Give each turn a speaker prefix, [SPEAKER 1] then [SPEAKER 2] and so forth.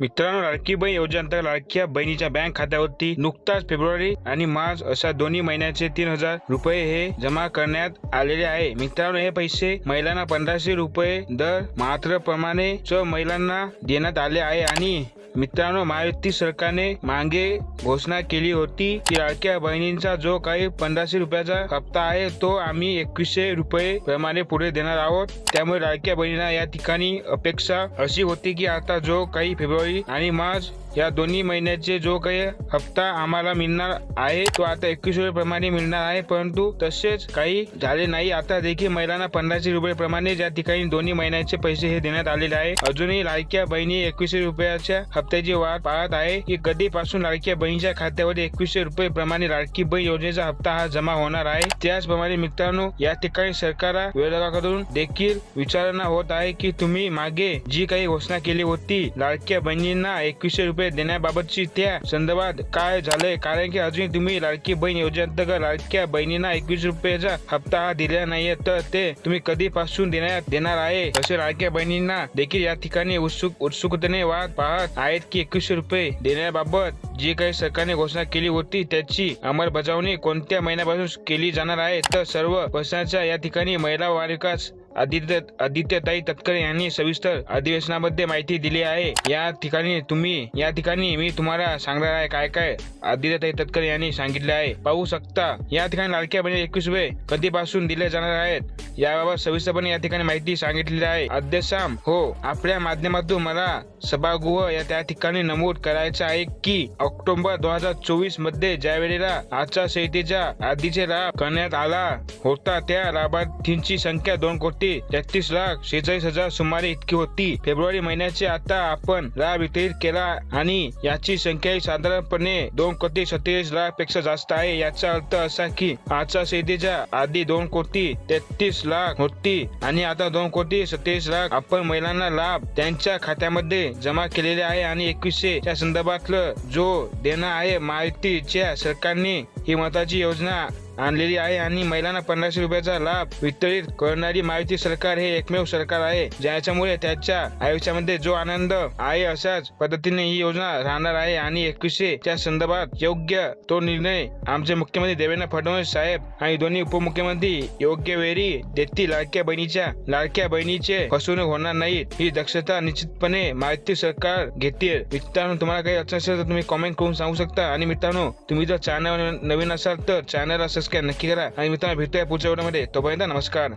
[SPEAKER 1] मित्रांनो लाडकी बहीण योजनेअंतर्गत लाडक्या बहिणीच्या बँक खात्यावरती नुकताच फेब्रुवारी आणि मार्च अशा दोन्ही महिन्याचे तीन हजार रुपये हे जमा करण्यात आलेले आहे. मित्रांनो हे पैसे महिलांना पंधराशे रुपये दर मात्र प्रमाणे च महिलांना देण्यात आले आहे आणि मित्रांनो महायुती सरकारने मागे घोषणा केली होती की लाडक्या बहिणींचा जो काही पंधराशे रुपयाचा हप्ता आहे तो आम्ही एकवीसशे रुपये प्रमाणे पुढे देणार आहोत. त्यामुळे लाडक्या बहिणींना या ठिकाणी अपेक्षा अशी होती की आता जो काही फेब्रुवारी आणि मार्च या दोन्ही महिन्याचे जो काही हप्ता आम्हाला मिळणार आहे तो आता एकवीस रुपये प्रमाणे मिळणार आहे. परंतु तसेच काही झाले नाही. आता देखील महिलांना पंधराशे रुपये प्रमाणे या ठिकाणी दोन्ही महिन्याचे पैसे हे देण्यात आलेले आहे. अजूनही लाडक्या बहिणी एकवीसशे रुपयाच्या हप्त्याची वाट पाहत आहे की कधीपासून लाडक्या बहिणीच्या खात्यावर एकवीसशे रुपये प्रमाणे लाडकी बहीण योजनेचा हप्ता हा जमा होणार आहे. त्याचप्रमाणे मित्रांनो या ठिकाणी सरकार विरोधकाकडून देखील विचारणा होत आहे की तुम्ही मागे जी काही घोषणा केली होती लाडक्या बहिणींना एकवीसशे रुपये देण्याबाबतची त्या संदर्भात काय झालंय? कारण की अजून तुम्ही लाडकी बहीण योजनेअंतर्गत लाडक्या बहिणींना एकवीस रुपयाचा हप्ता हा दिलेला नाहीये. तर ते तुम्ही कधीपासून देण्यात देणार आहे? असे लाडक्या बहिणींना देखील या ठिकाणी उत्सुक उत्सुकतेने वाद पाहत आहेत की एकवीसशे रुपये देण्याबाबत जी काही सरकारने घोषणा केली होती त्याची अंमलबजावणी कोणत्या महिन्यापासून केली जाणार आहे? तर सर्व प्रश्नाच्या या ठिकाणी महिला वारिकास आदित्य आदित्यताई तटकरे यांनी सविस्तर अधिवेशनामध्ये माहिती दिली आहे. या ठिकाणी तुम्ही या ठिकाणी मी तुम्हाला सांगणार आहे काय काय आदित्यताई तटकरे यांनी सांगितले आहे. पाहू शकता या ठिकाणी लाडक्या बहिणी एकवीसवे कधीपासून दिले जाणार आहेत. याबाबत सविस्तरपणे या ठिकाणी माहिती सांगितलेली आहे. अध्यक्षाम हो आपल्या माध्यमातून मला सभागृह या त्या ठिकाणी नमूद करायचं आहे की ऑक्टोबर दोन हजार चोवीसमध्ये ज्या वेळेला आचारसंहितेच्या आधीचे लाभ करण्यात आला होता त्या लाभार्थींची संख्या दोन कोटी तेहतीस लाख शेहेचाळीस हजार सुमारे इतकी होती. फेब्रुवारी महिन्याचे आता आपण लाभ वितरित केला आणि याची संख्या ही साधारणपणे दोन कोटी सत्तेचाळीस लाखपेक्षा जास्त आहे. याचा अर्थ असा की आचारसंहितेच्या आधी दोन कोटी तेहतीस लाख होती आणि आता दोन कोटी सत्तेचाळीस लाख आपण महिलांना लाभ त्यांच्या खात्यामध्ये जमा केलेले आहे आणि एकवीसशे या संदर्भातलं जो देणं आहे माहितीच्या सरकारने ही महत्वाची योजना आणलेली आहे आणि महिलांना पन्नास रुपयाचा लाभ वितरित करणारी माहिती सरकार हे एकमेव सरकार आहे. ज्याच्यामुळे त्याच्या आयुष्यामध्ये जो आनंद आहे अशाच पद्धतीने ही योजना राहणार आहे आणि एकवीसशे च्या संदर्भात योग्य तो निर्णय आमचे मुख्यमंत्री देवेंद्र फडणवीस साहेब आणि दोन्ही उपमुख्यमंत्री योग्य वेळी देतील. लाडक्या बहिणीच्या लाडक्या बहिणीचे फसवणूक होणार नाही ही दक्षता निश्चितपणे माहिती सरकार घेतील. मित्रांनो तुम्हाला काही अडचण असेल तर तुम्ही कॉमेंट करून सांगू शकता. आणि मित्रांनो तुम्ही जर चॅनल नवीन असाल तर चॅनलला सबस्क्राईब नक्की करा. आणि मित्रांनो भेटूया पुढच्या व्हिडिओमध्ये. तोपर्यंत नमस्कार.